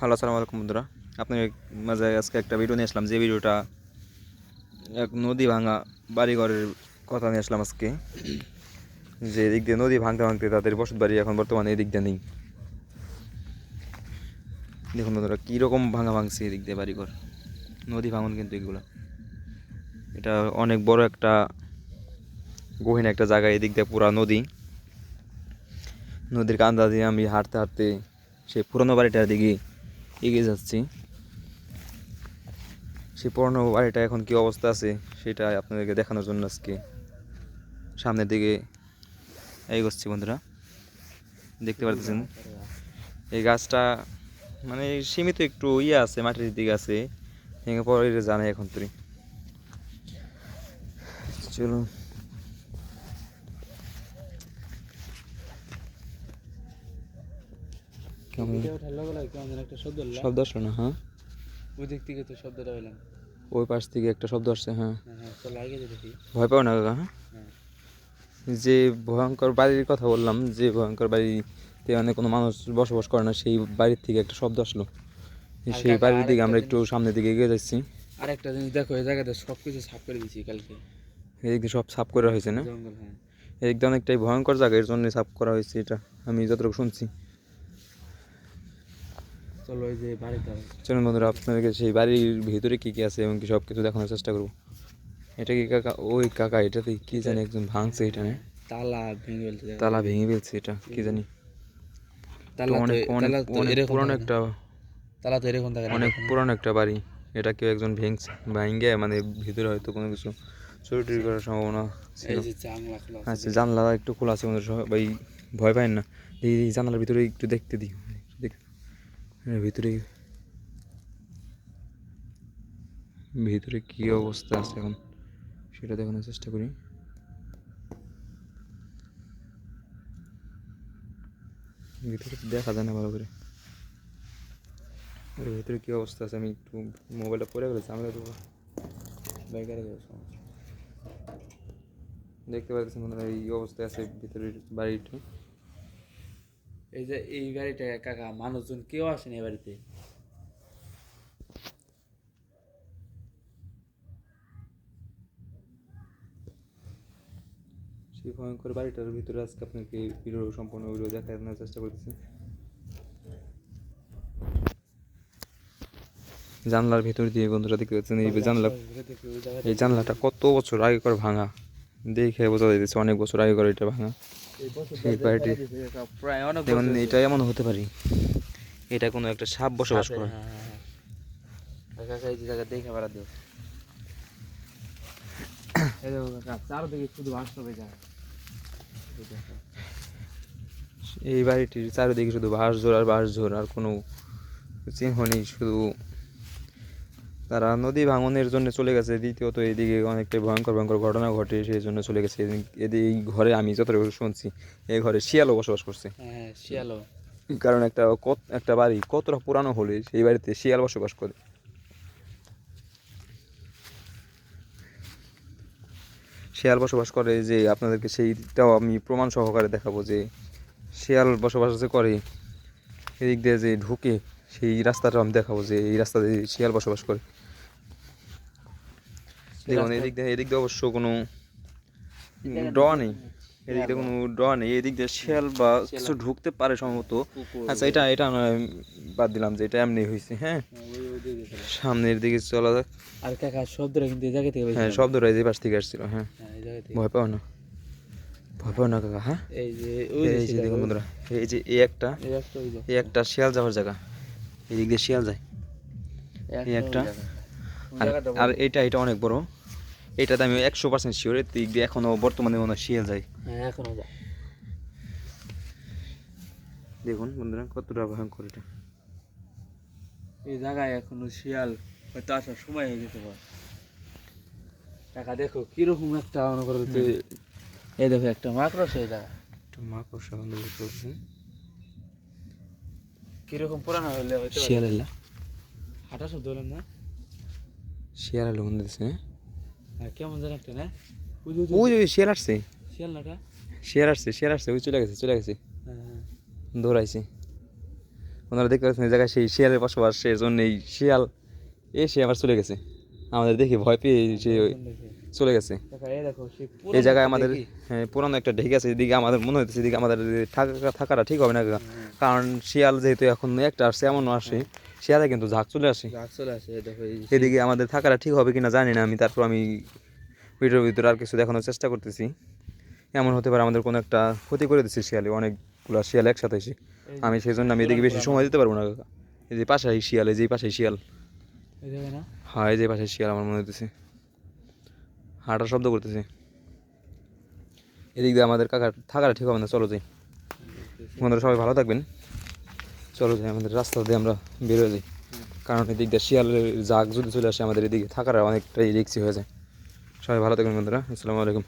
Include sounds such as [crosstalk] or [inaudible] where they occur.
Hello, আসসালামু আলাইকুম বন্ধুরা। আপনার মাঝে আজকে একটা ভিডিও নিয়ে আসলাম। যে ভিডিওটা এক নদী ভাঙা বাড়িঘরের কথা নিয়ে আসলাম আজকে। যে এদিক দিয়ে নদী ভাঙতে ভাঙতে তাদের বসত বাড়ি এখন বর্তমানে এদিক দিয়ে নেই। দেখুন বন্ধুরা, কীরকম ভাঙা ভাঙছে এদিক দিয়ে বাড়িঘর। নদী ভাঙন কিন্তু এগুলো। এটা অনেক বড় একটা গহীন একটা জায়গা এদিক দিয়ে পুরা নদী। নদীর কান্দা দিয়ে আমি হাঁটতে হাঁটতে সেই পুরনো বাড়িটার দিকে এগিয়ে যাচ্ছি। সেই পুরনো বাড়িটা এখন কি অবস্থা আছে, সেটা আপনাদেরকে দেখানোর জন্য আজকে সামনের দিকে এগোচ্ছি বন্ধুরা। দেখতে পারতেছেন? এই গাছটা মানে সীমিত একটু ইয়ে আছে, মাটির দিকে আছে পরে জানে এখন তুই চলুন। কেমন শব্দ শব্দ আসলো না হ্যাঁ। ওই দিক থেকে তো শব্দটা হইলাম ওই পাশ থেকে একটা শব্দ আসছে হ্যাঁ। হ্যাঁ হ্যাঁ ভয় পাও না কাকা হ্যাঁ? হ্যাঁ। যে ভয়ঙ্কর বাড়ির কথা বললাম যে ভয়ঙ্কর বাড়িতে মানে কোনো মানুষ বসবাস করে না সেই বাড়ির থেকে একটা শব্দ আসলো। সেই বাড়ির দিকে আমরা একটু সামনের দিকে এগিয়ে যাচ্ছি। আর একটা জিনিস দেখো এই জায়গাটা সব কিছু সাফ করে দিয়েছি কালকে। এদিক দিয়ে সব সাফ করা হয়েছে না? জঙ্গল হ্যাঁ। এদিক দিয়ে অনেকটাই ভয়ঙ্কর জায়গা এর জন্য সাফ করা হয়েছে এটা আমি যতটুকু শুনছি। চলো ওই যে বাড়িটা চলুন বন্ধুরা আপনাদেরকে সেই বাড়ির ভিতরে কী কী আছে এবং কি সব কিছু দেখানোর চেষ্টা করব। এটা কি কাকা? ওই কাকা এটাতে কি জানি একজন ভাঙছে এটা না? তালা ভেঙে ফেলছে তালা ভেঙে ফেলছে এটা কি জানি। পুরনো একটা তালা তো এরকম থাকে অনেক দেখো একটা বাড়ি এটা কেউ একজন ভেঙছে ভাঙে মানে ভিতরে হয়তো কোনো কিছু চুরি টুরি করার সম্ভাবনা আচ্ছা জানলা একটু খোলা আছে সবাই ভয় পায় না। এই জানলার ভিতরে একটু দেখতে দিই। ভিতরে ভিতরে কি অবস্থা আছে এখন? সেটা দেখানোর চেষ্টা করি। ভিতরে দেখা যায় না ভালো করে। এর ভিতরে কি অবস্থা আছে? আমি একটু মোবাইলটা পরে ফেলেছি আমরা তো বাইকে রেখে দাও, সমস্যা নেই। দেখতে পাচ্ছেন এই অবস্থায় আছে ভিতরের বাড়িটি। এই যে এই বাড়িটা কাকা মানুষজন কেউ আসেনি এই বাড়িতে? সেই ভয়ঙ্কর বাড়িটার ভিতরে আজকে আপনাকে ভিডিও সম্পূর্ণ ভিডিও দেখানোর চেষ্টা করতেছি। জানলার ভিতর দিয়ে বন্ধুরা দেখতে পাচ্ছেন, এই জানলা এই জানলাটা কত বছর আগে করে ভাঙা? দেখে বোঝা যাইতেছে অনেক বছর আগে করে এটা ভাঙা। সেই প্রায় অনেক যেমন এটা এমন হতে পারি। এটা কোনো একটা সাপ বসবাস করে। হ্যাঁ, হ্যাঁ, হ্যাঁ। দেখে বেড়া দিও [coughs] এই চারদিকে শুধু বাস্তবে যায় এই বাড়িটির চারিদিকে শুধু বাঁশ ঝোর আর বাঁশ ঝোর আর কোনো চিহ্ন নেই শুধু তারা নদী ভাঙনের জন্য চলে গেছে। দ্বিতীয়ত এইদিকে অনেকটাই ভয়ঙ্কর ভয়ঙ্কর ঘটনা ঘটে সেই জন্য চলে গেছে। এদিকে এই ঘরে আমি যতটুকু শুনছি এই ঘরে শিয়ালও বসবাস করছে। হ্যাঁ শিয়ালো কারণ একটা কত একটা বাড়ি কতটা পুরানো হলে সেই বাড়িতে শিয়াল বসবাস করে। শিয়াল বসবাস করে যে আপনাদেরকে সেইটাও আমি প্রমাণ সহকারে দেখাবো যে শিয়াল বসবাস যে করে এদিক দিয়ে যে ঢুকে সেই রাস্তাটা আমি দেখাবো যে এই রাস্তা দিয়ে শিয়াল বসবাস করে। দেখুন এদিক দিয়ে এদিক দিয়ে অবশ্য কোনো ড নেই। এদিক দিয়ে কোনো ড নেই। এদিক দিয়ে শিয়াল বা কিছু ঢুকতে পারে সম্ভবত। আচ্ছা এটা এটা বাদ দিলাম যে এটা এমনি হয়েছে হ্যাঁ? হ্যাঁ। সামনের দিকে চলা যাক। আর কাকা শব্দটা কিন্তু এই জায়গা থেকে হ্যাঁ হয়। শব্দটা এই যে পাশ থেকে আসছিল হ্যাঁ। হ্যাঁ ভয় পাও না। ভয় পাও না কাকা হ্যাঁ? এই যে ওই এই যে দেখুন বন্ধুরা এই যে এই একটা এই একটা শিয়াল যাওয়ার জায়গা। এদিক দিয়ে শিয়াল যায়। এই একটা আর এটা এটা অনেক বড়। এটাতে আমি একশো পার্সেন্ট শিওর দিক দিয়ে এখনও বর্তমানে মনে হয় শিয়াল যায়। হ্যাঁ এখনও যায়। দেখুন বন্ধুরা কতটা ভয়ঙ্কর এটা। এই জায়গায় এখনও শিয়াল হয়তো আসার সময় হয়ে যেতে পারে। টাকা দেখো কীরকম একটা মনে করো দেখো একটা মাকড়স এই জায়গা একটু মাকড়সা পারছেন কীরকম পুরানো হলে হয়তো শিয়াল এলা হাঁটা শব্দ হলেন না? শিয়াল এলো বন্ধু দিচ্ছে হ্যাঁ। কেমন যেন একটা না? ওই ওই শিয়াল আসছে। শিয়াল নাটা শিয়াল আসছে শিয়াল আসছে ওই চলে গেছে চলে গেছে। হ্যাঁ হ্যাঁ। দৌড়াইছে। ওনারা দেখতে পাচ্ছেন জায়গায় সেই শিয়ালের বসবাস সেই জন্য এই শিয়াল এসে আবার চলে গেছে। আমাদের দেখে ভয় পেয়ে সে চলে গেছে। এই দেখো সেই এই জায়গায় আমাদের হ্যাঁ, পুরানো একটা ঢেকে আছে এদিকে আমাদের মনে হচ্ছে এদিকে আমাদের থাকা থাকাটা ঠিক হবে না কারণ শিয়াল যেহেতু এখন একটা আসছে এমনও আসে শিয়ালে কিন্তু ঝাঁক চলে আসে। চলে এদিকে আমাদের থাকাটা ঠিক হবে কিনা জানি না আমি তারপর আমি ভিডিওর ভিতরে আর কিছু দেখানোর চেষ্টা করতেছি। এমন হতে পারে আমাদের কোনো একটা ক্ষতি করে দিচ্ছে শিয়ালে অনেকগুলো শিয়াল একসাথে এসে। আমি সেই জন্য আমি এদিকে বেশি সময় দিতে পারব না কাকা। এই যে পাশে শিয়াল এই যে এই পাশে শিয়াল হ্যাঁ এই যে পাশে শিয়াল আমার মনে হতেছে হাঁটার শব্দ করতেছে। এদিক দিয়ে আমাদের কাকার থাকাটা ঠিক হবে না চলো যাই। বন্ধুরা সবাই ভালো থাকবেন। চলো যাই, আমাদের রাস্তা দিয়ে আমরা বেরোয় যাই। কারণ এদিক দিয়ে শিয়ালের জাগ যদি চলে আসে আমাদের এদিকে থাকার অনেকটাই রিক্সি হয়ে যায়। সবাই ভালো থাকবেন বন্ধুরা, আসসালামু আলাইকুম।